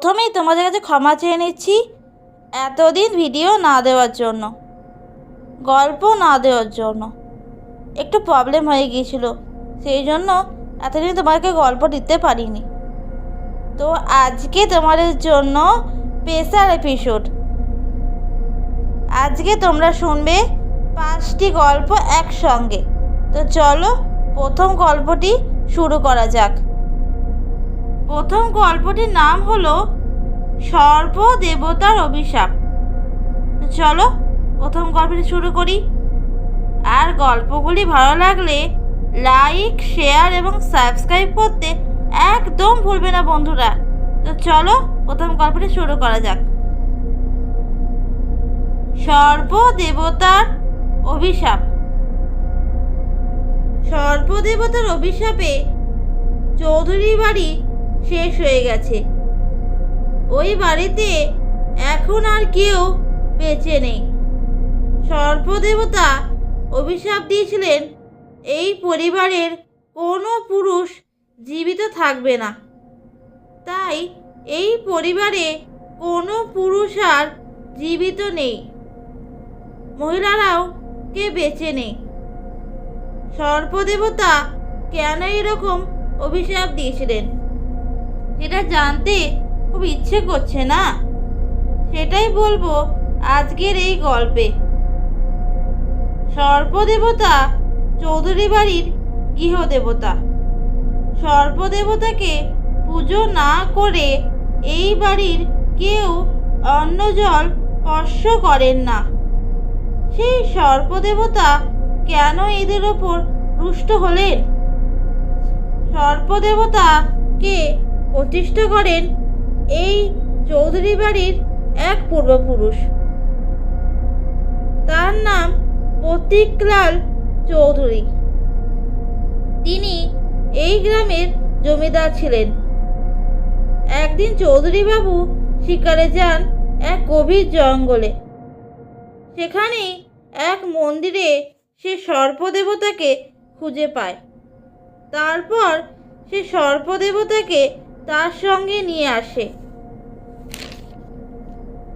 প্রথমেই তোমাদের কাছে ক্ষমা চেয়ে নিচ্ছি এতদিন ভিডিও না দেওয়ার জন্য, গল্প না দেওয়ার জন্য। একটু প্রবলেম হয়ে গিয়েছিল, সেই জন্য এতদিন তোমাকে গল্প দিতে পারিনি। তো আজকে তোমাদের জন্য স্পেশাল এপিসোড আজকে তোমরা শুনবে পাঁচটি গল্প একসঙ্গে। তো চলো প্রথম গল্পটি শুরু করা যাক। প্রথম গল্পটির নাম হলো সর্প দেবতার অভিশাপ। চলো, প্রথম গল্পটি শুরু করি। আর গল্পগুলি ভালো লাগলে লাইক শেয়ার এবং সাবস্ক্রাইব করতে একদম ভুলবে না বন্ধুরা। তো চলো, প্রথম গল্পটি শুরু করা যাক। সর্প দেবতার অভিশাপ। সর্প দেবতার অভিশাপে চৌধুরী বাড়ি শেষ হয়ে গেছে। ওই বাড়িতে এখন আর কেউ বেঁচে নেই। সর্পদেবতা অভিশাপ দিয়েছিলেন, এই পরিবারের কোনো পুরুষ জীবিত থাকবে না। তাই এই পরিবারে কোনো পুরুষ আর জীবিত নেই। মহিলারাও কে বেঁচে নেই? সর্পদেবতা কেন এরকম অভিশাপ দিয়েছিলেন? সেটা জানতে খুব ইচ্ছে করছে না? সেটাই বলব আজকের এই গল্পে। সর্পদেবতা চৌধুরী বাড়ির গৃহদেবতা। সর্পদেবতাকে পুজো না করে এই বাড়ির কেউ অন্ন জল স্পর্শ করেন না। সেই সর্পদেবতা কেন এদের ওপর রুষ্ট হলেন? সর্পদেবতাকে প্রতিষ্ঠা করেন এই চৌধুরী বাড়ির এক পূর্বপুরুষ। তার নাম প্রতীকলাল চৌধুরী। তিনি এই গ্রামের জমিদার ছিলেন। একদিন চৌধুরী বাবু শিকারে যান এক গভীর জঙ্গলে। সেখানে এক মন্দিরে সে সর্পদেবতাকে খুঁজে পায়। তারপর সে সর্পদেবতাকে তার সঙ্গে নিয়ে আসে।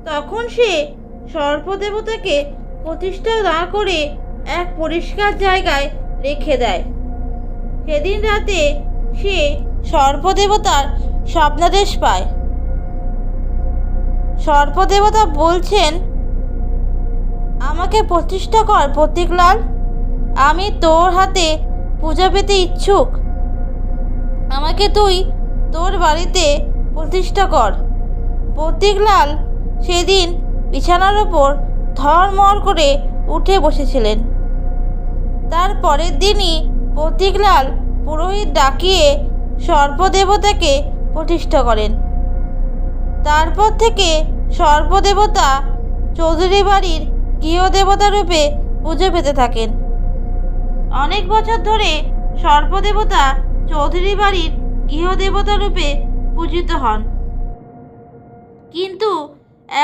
তখন সে সর্পদেবতাকে প্রতিষ্ঠা না করে এক পরিষ্কার জায়গায় রেখে দেয়। সেদিন রাতে সে সর্পদেবতার স্বপ্নাদেশ পায়। সর্পদেবতা বলছেন, আমাকে প্রতিষ্ঠা কর প্রতীকলাল। আমি তোর হাতে পূজা পেতে ইচ্ছুক। আমাকে তুই তোর বাড়িতে প্রতিষ্ঠা কর। প্রতীকলাল সেদিন বিছানার ওপর ধরমর করে উঠে বসেছিলেন। তার পরের দিনই প্রতীকলাল পুরোহিত ডাকিয়ে সর্পদেবতাকে প্রতিষ্ঠা করেন। তারপর থেকে সর্পদেবতা চৌধুরী বাড়ির গৃহদেবতা রূপে পুজো পেতে থাকেন। অনেক বছর ধরে সর্পদেবতা চৌধুরী বাড়ির গৃহদেবতা রূপে পূজিত হন। কিন্তু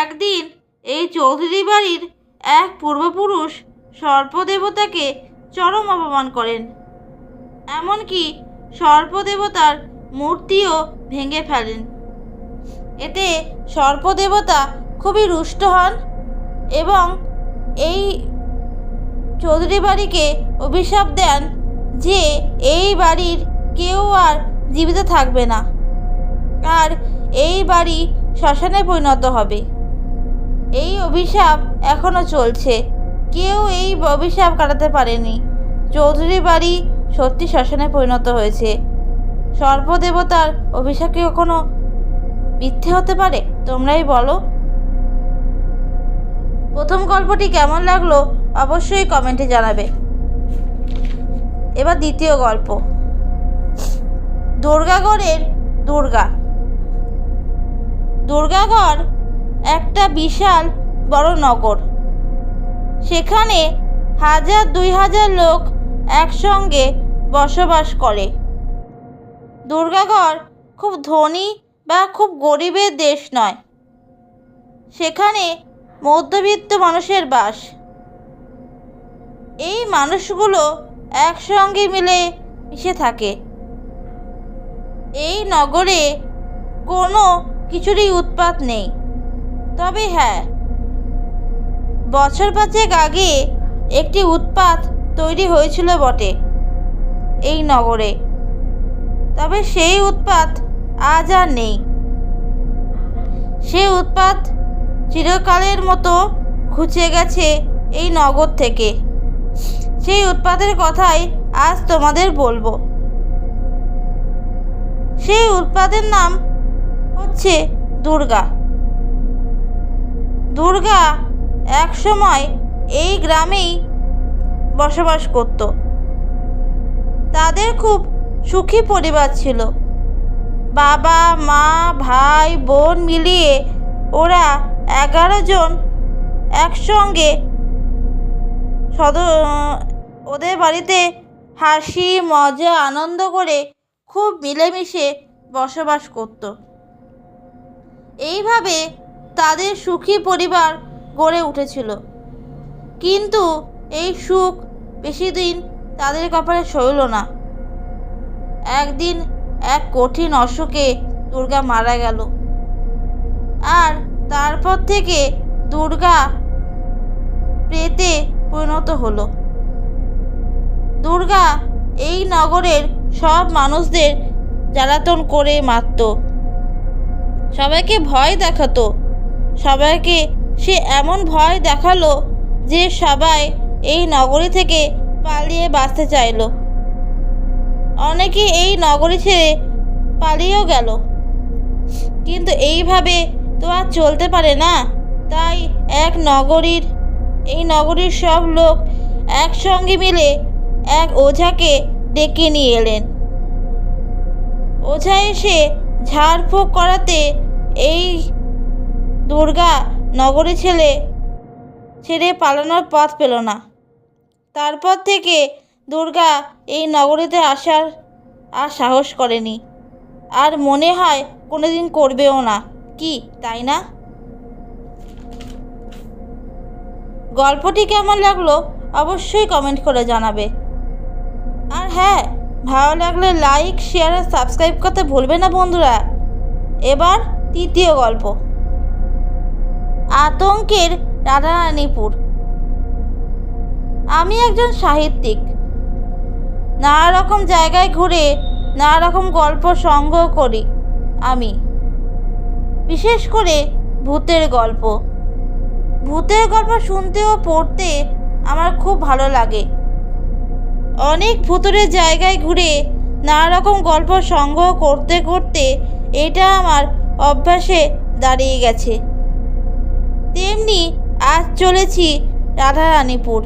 একদিন এই চৌধুরী বাড়ির এক পূর্বপুরুষ সর্পদেবতাকে চরম অপমান করেন। এমনকি সর্পদেবতার মূর্তিও ভেঙে ফেলেন। এতে সর্পদেবতা খুবই রুষ্ট হন এবং এই চৌধুরী বাড়িকে অভিশাপ দেন যে এই বাড়ির কেউ আর জীবিত থাকবে না। আর এই বাড়ি শ্মশানে পরিণত হবে। এই অভিশাপ এখনও চলছে। কেউ এই অভিশাপ কাটাতে পারেনি। চৌধুরী বাড়ি সত্যি শ্মশানে পরিণত হয়েছে। সর্পদেবতার অভিশাপ কি কখনো মিথ্যে হতে পারে? তোমরাই বলো। প্রথম গল্পটি কেমন লাগল অবশ্যই কমেন্টে জানাবে। এবার দ্বিতীয় গল্প। দুর্গাগড়ের দুর্গা। দুর্গাগড় একটা বিশাল বড় নগর। সেখানে হাজার দুই হাজার লোক একসঙ্গে বসবাস করে। দুর্গাগড় খুব ধনী বা খুব গরিবের দেশ নয়। সেখানে মধ্যবিত্ত মানুষের বাস। এই মানুষগুলো একসঙ্গে মিলে মিশে থাকে। এই নগরে কোনো কিছুরই উৎপাত নেই। তবে হ্যাঁ বছর পাঁচেক আগে একটি উৎপাত তৈরি হয়েছিল বটে এই নগরে। তবে সেই উৎপাত আজ আর নেই। সেই উৎপাত চিরকালের মতো ঘুচে গেছে এই নগর থেকে। সেই উৎপাতের কথাই আজ তোমাদের বলব। সেই উৎপাতের নাম হচ্ছে দুর্গা। দুর্গা এক সময় এই গ্রামেই বসবাস করত। তাদের খুব সুখী পরিবার ছিল। বাবা, মা, ভাই, বোন মিলিয়ে ওরা এগারো জন একসঙ্গে সদ ওদের বাড়িতে হাসি, মজা, আনন্দ করে খুব মিলেমিশে বসবাস করত। এইভাবে তাদের সুখী পরিবার গড়ে উঠেছিল। কিন্তু এই সুখ বেশি দিন তাদের কপালে সইল না। একদিন এক কঠিন অসুখে দুর্গা মারা গেল। আর তারপর থেকে দুর্গা প্রেতে পরিণত হলো। দুর্গা এই নগরের সব মানুষদের জ্বালাতন করে মারত। সবাইকে ভয় দেখাতো। সবাইকে সে এমন ভয় দেখাল যে সবাই এই নগরী থেকে পালিয়ে বাঁচতে চাইলো। অনেকে এই নগরী ছেড়ে পালিয়েও গেল। কিন্তু এইভাবে তো আর চলতে পারে না। তাই এক নগরীর, এই নগরীর সব লোক একসঙ্গে মিলে এক ওঝাকে ডেকে নিয়ে এলেন। ওঝা এসে ঝাড়ফুঁক করাতে এই দুর্গা নগরী ছেলে ছেড়ে পালানোর পথ পেল না। তারপর থেকে দুর্গা এই নগরীতে আসার আর সাহস করেনি। আর মনে হয় কোনোদিন করবেও না। কি, তাই না? গল্পটি কেমন লাগল অবশ্যই কমেন্ট করে জানাবে। আর হ্যাঁ ভালো লাগলে লাইক শেয়ার আর সাবস্ক্রাইব করতে ভুলবে না বন্ধুরা। এবার তৃতীয় গল্প। আতঙ্কের রাধারানীপুর। আমি একজন সাহিত্যিক। নানা রকম জায়গায় ঘুরে নানা রকম গল্প সংগ্রহ করি আমি। বিশেষ করে ভূতের গল্প। ভূতের গল্প শুনতে ও পড়তে আমার খুব ভালো লাগে। অনেক ভূতুরের জায়গায় ঘুরে নানা রকম গল্প সংগ্রহ করতে করতে এটা আমার অভ্যাসে দাঁড়িয়ে গেছে। তেমনি আজ চলেছি রাধারানীপুর।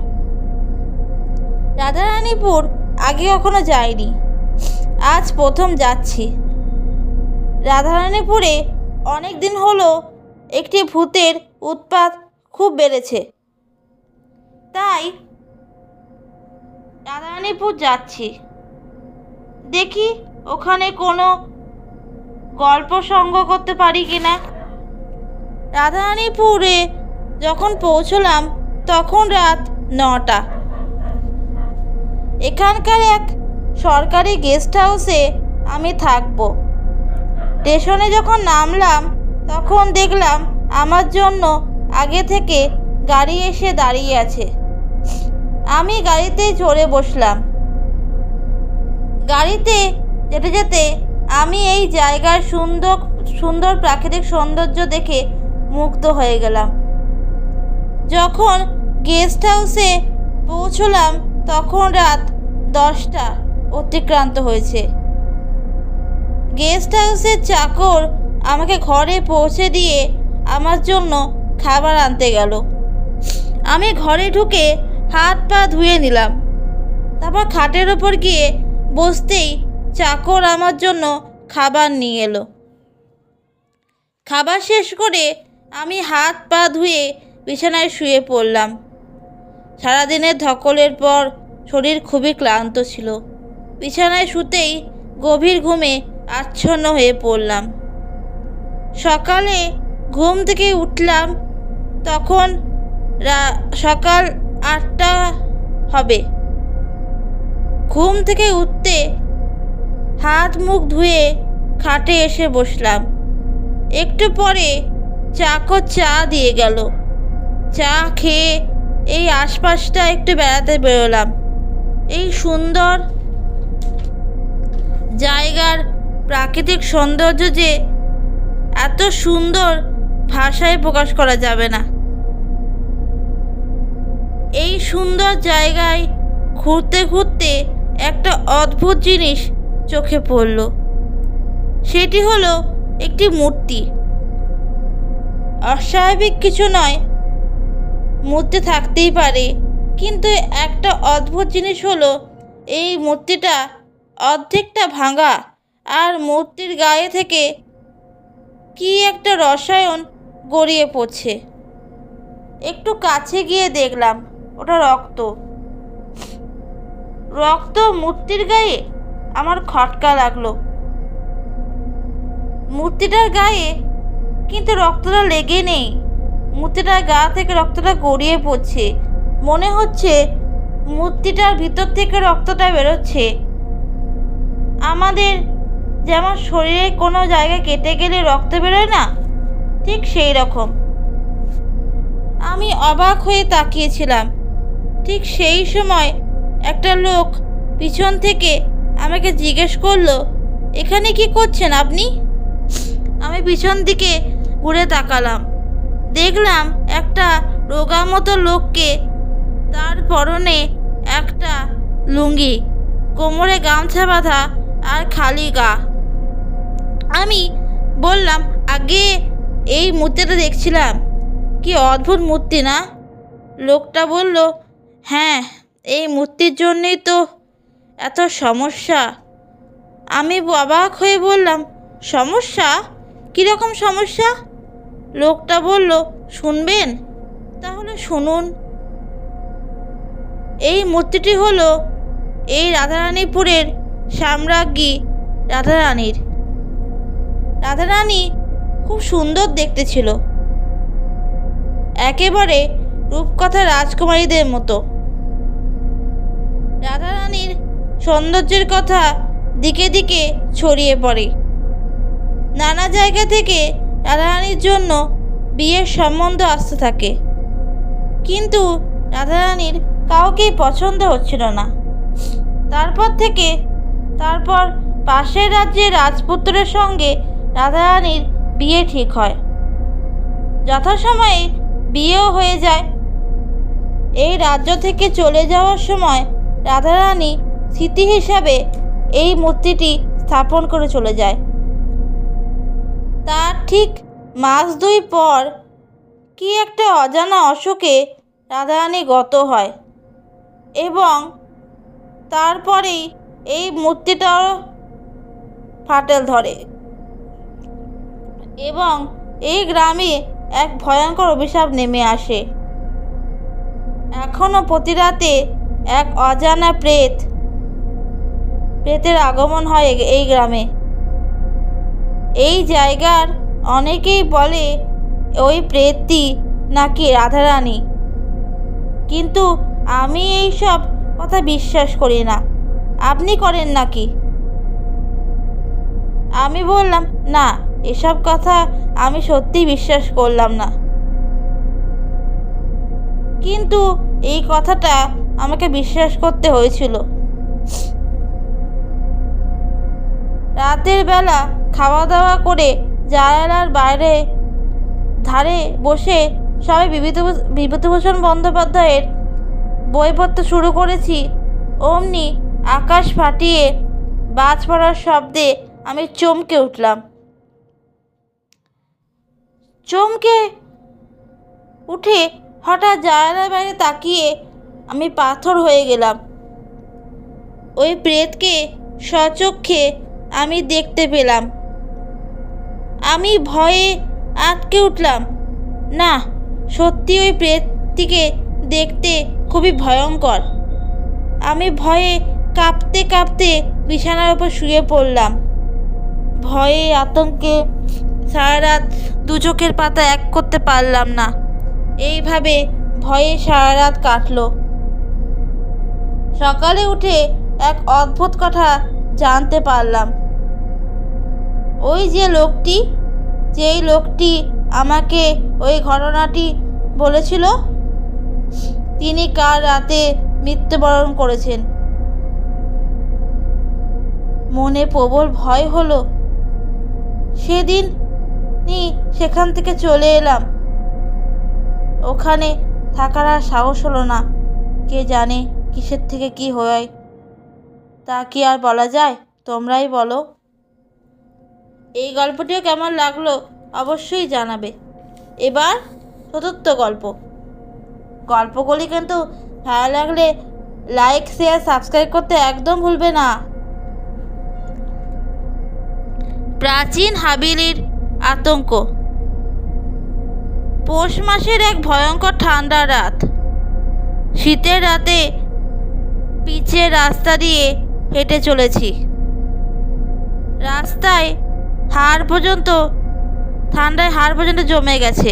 রাধারানীপুর আগে কখনো যাইনি। আজ প্রথম যাচ্ছি। রাধারানীপুরে অনেক দিন হলো একটি ভূতের উৎপাত খুব বেড়েছে। তাই রাধারানীপুর যাচ্ছি। দেখি ওখানে কোনো গল্প সংগ্রহ করতে পারি কি না রাধারানীপুরে যখন পৌঁছলাম, তখন রাত নটা। এখানকার এক সরকারি গেস্ট হাউসে আমি থাকব। স্টেশনে যখন নামলাম, তখন দেখলাম আমার জন্য আগে থেকে গাড়ি এসে দাঁড়িয়ে আছে। আমি গাড়িতে চড়ে বসলাম। গাড়িতে যেতে যেতে আমি এই জায়গার সুন্দর সুন্দর প্রাকৃতিক সৌন্দর্য দেখে মুগ্ধ হয়ে গেলাম। যখন গেস্ট হাউসে পৌঁছলাম, তখন রাত দশটা অতিক্রান্ত হয়েছে। গেস্ট হাউসের চাকর আমাকে ঘরে পৌঁছে দিয়ে আমার জন্য খাবার আনতে গেল। আমি ঘরে ঢুকে হাত পা ধুয়ে নিলাম। তারপর খাটের ওপর গিয়ে বসতেই চাকর আমার জন্য খাবার নিয়ে এলো। খাবার শেষ করে আমি হাত পা ধুয়ে বিছানায় শুয়ে পড়লাম। সারাদিনের ধকলের পর শরীর খুবই ক্লান্ত ছিল। বিছানায় শুতেই গভীর ঘুমে আচ্ছন্ন হয়ে পড়লাম। সকালে ঘুম থেকে উঠলাম, তখন সকাল আটটা হবে। ঘুম থেকে উঠতে হাত মুখ ধুয়ে খাটে এসে বসলাম। একটু পরে চাকর চা দিয়ে গেল। চা খেয়ে এই আশপাশটা একটু বেড়াতে বেরোলাম। এই সুন্দর জায়গার প্রাকৃতিক সৌন্দর্য যে এত সুন্দর ভাষায় প্রকাশ করা যাবে না। এই সুন্দর জায়গায় ঘুরতে ঘুরতে একটা অদ্ভুত জিনিস চোখে পড়ল। সেটি হলো একটি মূর্তি। অস্বাভাবিক কিছু নয়, মূর্তি থাকতেই পারে, কিন্তু একটা অদ্ভুত জিনিস হলো এই মূর্তিটা অর্ধেকটা ভাঙা আর মূর্তির গায়ে থেকে কি একটা রসায়ন গড়িয়ে পড়ছে। একটু কাছে গিয়ে দেখলাম। ওটা রক্ত। রক্ত মূর্তির গায়ে আমার খটকা লাগল। মূর্তিটার গায়ে কিন্তু রক্তটা লেগে নেই। মূর্তিটার গা থেকে রক্তটা গড়িয়ে পড়ছে। মনে হচ্ছে মূর্তিটার ভিতর থেকে রক্তটা বেরোচ্ছে। আমাদের যেমন শরীরে কোনো জায়গায় কেটে গেলে রক্ত বেরোয় না, ঠিক সেই রকম। আমি অবাক হয়ে তাকিয়েছিলাম। ঠিক সেই সময় একটা লোক পিছন থেকে আমাকে জিজ্ঞেস করল, এখানে কি করছেন আপনি? আমি পিছন দিকে ঘুরে তাকালাম। দেখলাম একটা রোগা মতো লোককে তার পরনে একটা লুঙ্গি, কোমরে গামছা বাঁধা আর খালি গা। আমি বললাম, আগে এই মূর্তিটা দেখছিলাম। কি অদ্ভুত মূর্তি না? লোকটা বলল হ্যাঁ এই মূর্তির জন্যেই তো এত সমস্যা। আমি অবাক হয়ে বললাম, সমস্যা? কীরকম সমস্যা? লোকটা বলল, শুনবেন? তাহলে শুনুন। এই মূর্তিটি হলো এই রাধারানীপুরের সাম্রাজ্ঞী রাধারানীর। রাধারানী খুব সুন্দর দেখতে ছিল। একেবারে রূপকথা রাজকুমারীদের মতো। রাধারানীর সৌন্দর্যের কথা দিকে দিকে ছড়িয়ে পড়ে। নানা জায়গা থেকে রাধারানীর জন্য বিয়ের সম্বন্ধ আসতে থাকে। কিন্তু রাধারানীর কাউকেই পছন্দ হচ্ছিল না। তারপর থেকে, তারপর পাশের রাজ্যের রাজপুত্রের সঙ্গে রাধারানীর বিয়ে ঠিক হয়। যথাসময়ে বিয়েও হয়ে যায়। এই রাজ্য থেকে চলে যাওয়ার সময় রাধারানী স্মৃতি হিসাবে এই মূর্তিটি স্থাপন করে চলে যায়। তার ঠিক মাস দুই পর কি একটা অজানা অসুখে রাধারানী গত হয় এবং তারপরেই এই মূর্তিটাও ফাটেল ধরে এবং এই গ্রামে এক ভয়ঙ্কর অভিশাপ নেমে আসে। এখনও প্রতি রাতে এক অজানা প্রেত, প্রেতের আগমন হয় এই গ্রামে। এই জায়গার অনেকেই বলে ওই প্রেতটি নাকি রাধারানী। কিন্তু আমি এই সব কথা বিশ্বাস করি না। আপনি করেন নাকি? আমি বললাম, না, এসব কথা আমি সত্যি বিশ্বাস করলাম না। কিন্তু এই কথাটা আমাকে বিশ্বাস করতে হয়েছিল। রাতের বেলা খাওয়া দাওয়া করে জানালার বাইরে ধারে বসে সবাই বিভূতি বিভূতিভূষণ বন্দ্যোপাধ্যায়ের বই পড়তে শুরু করেছি, অমনি আকাশ ফাটিয়ে বাজ পড়ার শব্দে আমি চমকে উঠলাম। চমকে উঠে হঠাৎ জানালার বাইরে তাকিয়ে আমি পাথর হয়ে গেলাম। ওই প্রেতকে সচক্ষে আমি দেখতে পেলাম। আমি ভয়ে আটকে উঠলাম। না, সত্যি ওই প্রেতটিকে দেখতে খুবই ভয়ঙ্কর। আমি ভয়ে কাঁপতে কাঁপতে বিছানার উপর শুয়ে পড়লাম। ভয়ে আতঙ্কে সারা রাত দু চোখের পাতা এক করতে পারলাম না। এইভাবে ভয়ে সারা রাত কাটলো। সকালে উঠে এক অদ্ভুত কথা জানতে পারলাম। ওই যে লোকটি, যেই লোকটি আমাকে ওই ঘটনাটি বলেছিল, তিনি কাল রাতে মৃত্যুবরণ করেছেন। মনে প্রবল ভয় হলো। সেদিন সেখান থেকে চলে এলাম। ওখানে থাকার আর সাহস হলো না। কে জানে কিসের থেকে কি হয়? তা কি আর বলা যায়? তোমরাই বলো। এই গল্পটিও কেমন লাগল অবশ্যই জানাবে। এবার চতুর্থ গল্প। গল্পগুলি কিন্তু ভালো লাগলে লাইক শেয়ার সাবস্ক্রাইব করতে একদম ভুলবে না। প্রাচীন হাবিলির আতঙ্ক। পৌষ মাসের এক ভয়ঙ্কর ঠান্ডা রাত। শীতের রাতে পিচের রাস্তা দিয়ে হেঁটে চলেছি। রাস্তায় হাড় পর্যন্ত, ঠান্ডায় হাড় পর্যন্ত জমে গেছে।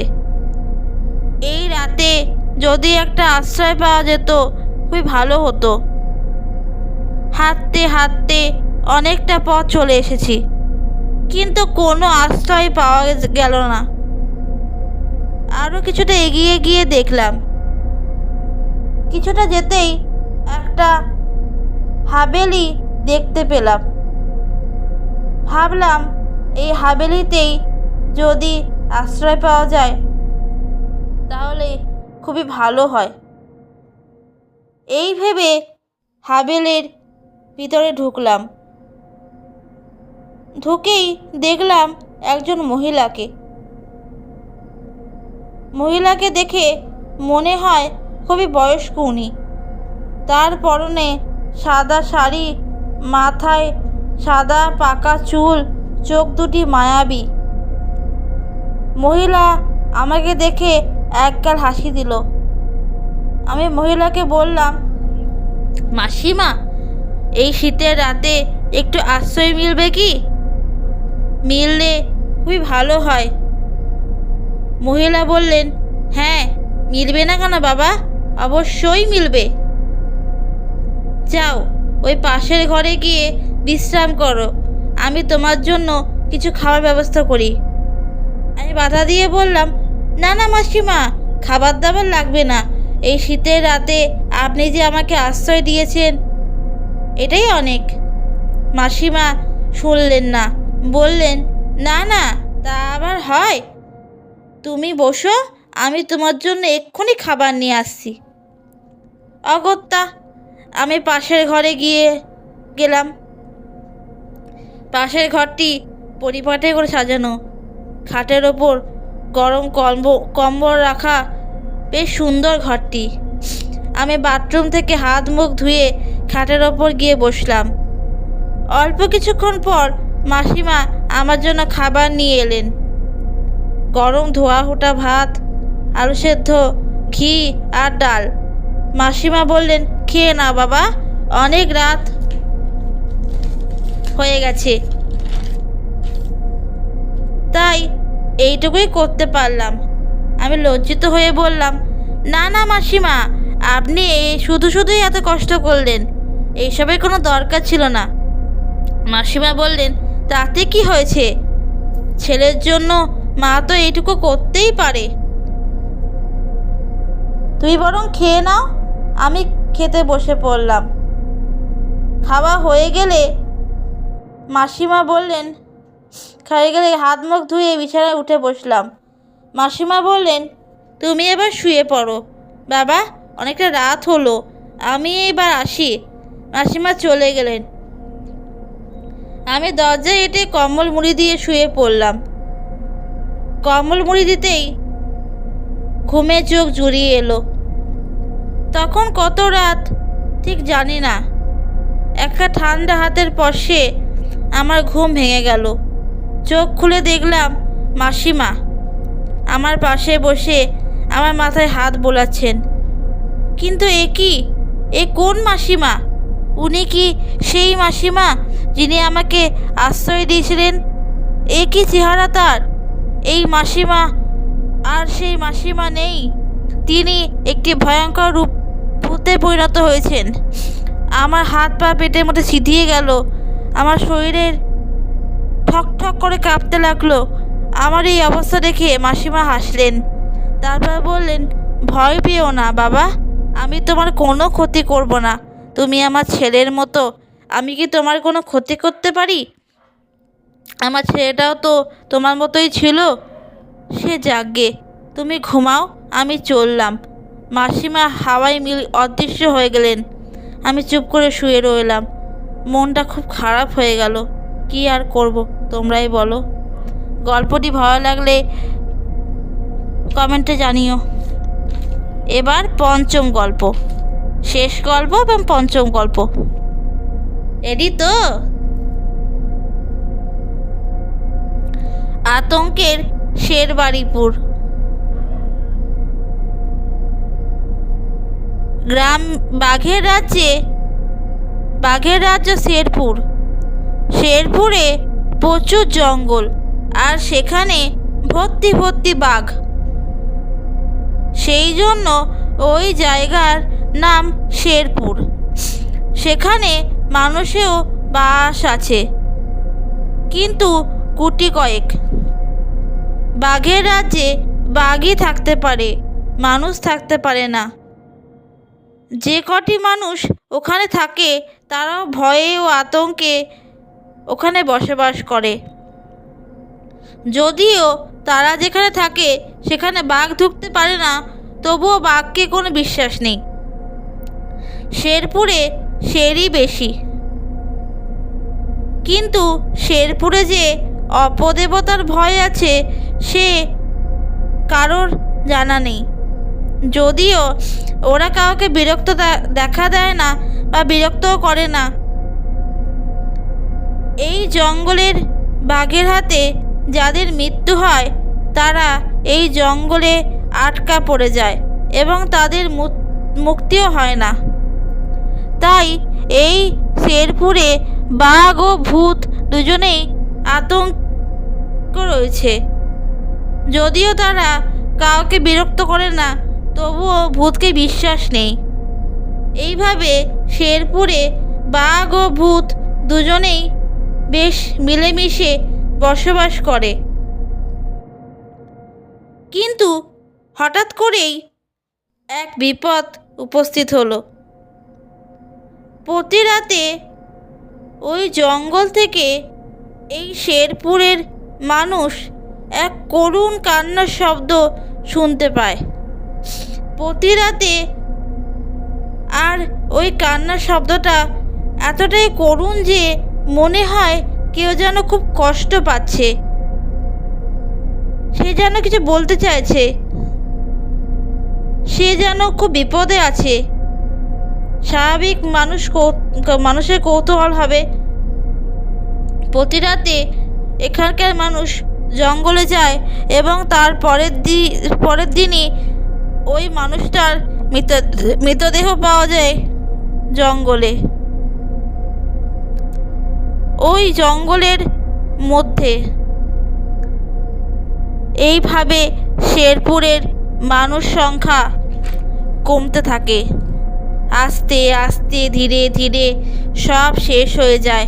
এই রাতে যদি একটা আশ্রয় পাওয়া যেত, খুবই ভালো হতো। হাঁটতে হাঁটতে অনেকটা পথ চলে এসেছি, কিন্তু কোনো আশ্রয় পাওয়া গেল না। আরও কিছুটা এগিয়ে গিয়ে দেখলাম। কিছুটা যেতেই একটা হাবেলি দেখতে পেলাম। ভাবলাম এই হাবেলিতেই যদি আশ্রয় পাওয়া যায়, তাহলে খুবই ভালো হয়। এই ভেবে হাবেলের ভিতরে ঢুকলাম। ঢুকেই দেখলাম একজন মহিলাকে। মহিলাকে দেখে মনে হয় খুবই বয়স্ক উনি। তার পরনে সাদা শাড়ি, মাথায় সাদা পাকা চুল, চোখ দুটি মায়াবী। মহিলা আমাকে দেখে একগাল হাসি দিল। আমি মহিলাকে বললাম, মাসিমা, এই শীতের রাতে একটু আশ্রয় মিলবে কি? মিললে খুবই ভালো হয়। মহিলা বললেন হ্যাঁ মিলবে না কেন বাবা? অবশ্যই মিলবে। যাও, ওই পাশের ঘরে গিয়ে বিশ্রাম করো। আমি তোমার জন্য কিছু খাওয়ার ব্যবস্থা করি। আমি বাধা দিয়ে বললাম, না না মাসিমা, খাবার দাবার লাগবে না। এই শীতের রাতে আপনি যে আমাকে আশ্রয় দিয়েছেন, এটাই অনেক। মাসিমা শুনলেন না, বললেন, না না, তা আবার হয়। তুমি বসো, আমি তোমার জন্য এক্ষুনি খাবার নিয়ে আসছি। অগত্যা আমি পাশের ঘরে গিয়ে গেলাম। পাশের ঘরটি পরিপাটে করে সাজানো। খাটের ওপর গরম কম্ব, কম্বল রাখা বেশ সুন্দর ঘরটি। আমি বাথরুম থেকে হাত মুখ ধুয়ে খাটের ওপর গিয়ে বসলাম। অল্প কিছুক্ষণ পর মাসিমা আমার জন্য খাবার নিয়ে এলেন। গরম ধোয়া হোটা ভাত, আলু সেদ্ধ, ঘি আর ডাল। মাসিমা বললেন, খেয়ে না বাবা, অনেক রাত হয়ে গেছে। তাই এইটুকুই করতে পারলাম। আমি লজ্জিত হয়ে বললাম, না না মাসিমা, আপনি শুধু শুধুই এত কষ্ট করলেন, এইসবের কোনো দরকার ছিল না। মাসিমা বললেন, তাতে কি হয়েছে? ছেলের জন্য মা তো এইটুকু করতেই পারে। তুই বরং খেয়ে নাও আমি খেতে বসে পড়লাম। খাওয়া হয়ে গেলে মাসিমা বললেন খাইয়ে গেলে হাত মুখ ধুয়ে বিছানায় উঠে বসলাম। মাসিমা বললেন, তুমি এবার শুয়ে পড়ো। বাবা, অনেকটা রাত হলো। আমি এবার আসি। মাসিমা চলে গেলেন। আমি দরজায় এটে কম্বল মুড়ি দিয়ে শুয়ে পড়লাম। কম্বল মুড়ি দিতেই ঘুমে চোখ জুড়িয়ে এলো। তখন কত রাত? ঠিক জানি না। একটা ঠান্ডা হাতের পশে আমার ঘুম ভেঙে গেল। চোখ খুলে দেখলাম মাসিমা আমার পাশে বসে আমার মাথায় হাত বোলাচ্ছেন। কিন্তু এ কি? এ কোন মাসিমা? উনি কি সেই মাসিমা যিনি আমাকে আশ্রয় দিয়েছিলেন? এ কি চেহারা তার? এই মাসিমা আর সেই মাসিমা নেই। তিনি একটি ভয়ঙ্কর রূপ ভূতে পরিণত হয়েছেন। আমার হাত পা পেটের মধ্যে সিধিয়ে গেল। আমার শরীরের ঠক ঠক করে কাঁপতে লাগল। আমার এই অবস্থা দেখে মাসিমা হাসলেন। তারপর বললেন, ভয় পেও না, বাবা। আমি তোমার কোনো ক্ষতি করব না। তুমি আমার ছেলের মতো। আমি কি তোমার কোনো ক্ষতি করতে পারি? আমার ছেলেটাও তো তোমার মতোই ছিল। সে যাগে তুমি ঘুমাও, আমি চললাম। মাসিমা হাওয়ায় মিল অদৃশ্য হয়ে গেলেন। আমি চুপ করে শুয়ে রইলাম। মনটা খুব খারাপ হয়ে গেল। কি আর করব, তোমরাই বলো। গল্পটি ভালো লাগলে কমেন্টে জানিও। এবার পঞ্চম গল্প। শেষ গল্প এবং পঞ্চম গল্প। রেডি তো? আতঙ্কের শেরবাড়িপুর। গ্রাম বাঘের রাজ্যে, বাঘের রাজ্য শেরপুর। শেরপুরে প্রচুর জঙ্গল আর সেখানে ভর্তি ভর্তি বাঘ। সেই জন্য ওই জায়গার নাম শেরপুর। সেখানে মানুষেও বাস আছে, কিন্তু কুটি কয়েক। বাঘের রাজ্যে বাঘই থাকতে পারে, মানুষ থাকতে পারে না। যে কটি মানুষ ওখানে থাকে, তারাও ভয়ে ও আতঙ্কে ওখানে বসবাস করে। যদিও তারা যেখানে থাকে, সেখানে বাঘ ঢুকতে পারে না, তবুও বাঘকে কোনো বিশ্বাস নেই। শেরপুরে শেরই বেশি। কিন্তু শেরপুরে যে অপদেবতার ভয় আছে, সে কারোর জানা নেই। যদিও ওরা কাউকে বিরক্ত দেখা দেয় না বা বিরক্তও করে না। এই জঙ্গলের বাঘের হাতে যাদের মৃত্যু হয়, তারা এই জঙ্গলে আটকা পড়ে যায় এবং তাদের মুক- মুক্তিও হয় না। তাই এই শেরপুরে বাঘ ও ভূত দুজনেই আতঙ্ক রয়েছে। যদিও তারা কাউকে বিরক্ত করে না তবুও ভূতকে বিশ্বাস নেই। এইভাবে শেরপুরে বাঘ ও ভূত দুজনেই বেশ মিলেমিশে বসবাস করে। কিন্তু হঠাৎ করেই এক বিপদ উপস্থিত হলো। প্রতি রাতে ওই জঙ্গল থেকে এই শেরপুরের মানুষ এক করুণ কান্নার শব্দ শুনতে পায়। প্রতি রাতে। আর ওই কান্নার শব্দটা এতটাই করুণ যে মনে হয় কেউ যেন খুব কষ্ট পাচ্ছে। সে যেন কিছু বলতে চাইছে। সে যেন খুব বিপদে আছে। স্বাভাবিক মানুষ মানুষের কৌতূহল হবে। প্রতি রাতে এখানকার মানুষ জঙ্গলে যায় এবং তার পরের দি, পরের দিনই ওই মানুষটার মৃত, মৃতদেহ পাওয়া যায় জঙ্গলে। ওই জঙ্গলের মধ্যে এইভাবে শেরপুরের মানুষ সংখ্যা কমতে থাকে। আস্তে আস্তে, ধীরে ধীরে সব শেষ হয়ে যায়।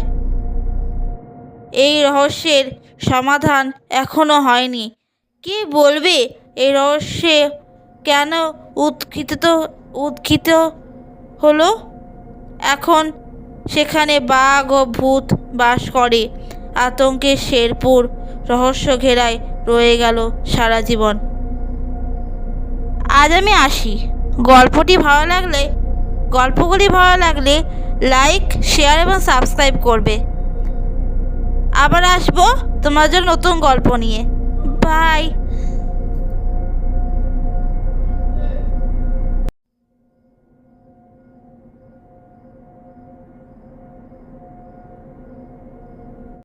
এই রহস্যের সমাধান এখনও হয়নি। কে বলবে এই রহস্যে কেন উৎক্ষিত উৎক্ষিত হলো? এখন সেখানে বাঘ ও ভূত বাস করে। আতঙ্কের শেরপুর রহস্য ঘেরায় রয়ে গেল সারা জীবন। আজ আমি আসি। গল্পটি ভালো লাগলে, গল্পগুলি ভালো লাগলে লাইক শেয়ার এবং সাবস্ক্রাইব করবে। আবার আসব তোমার জন্য নতুন গল্প নিয়ে। বাই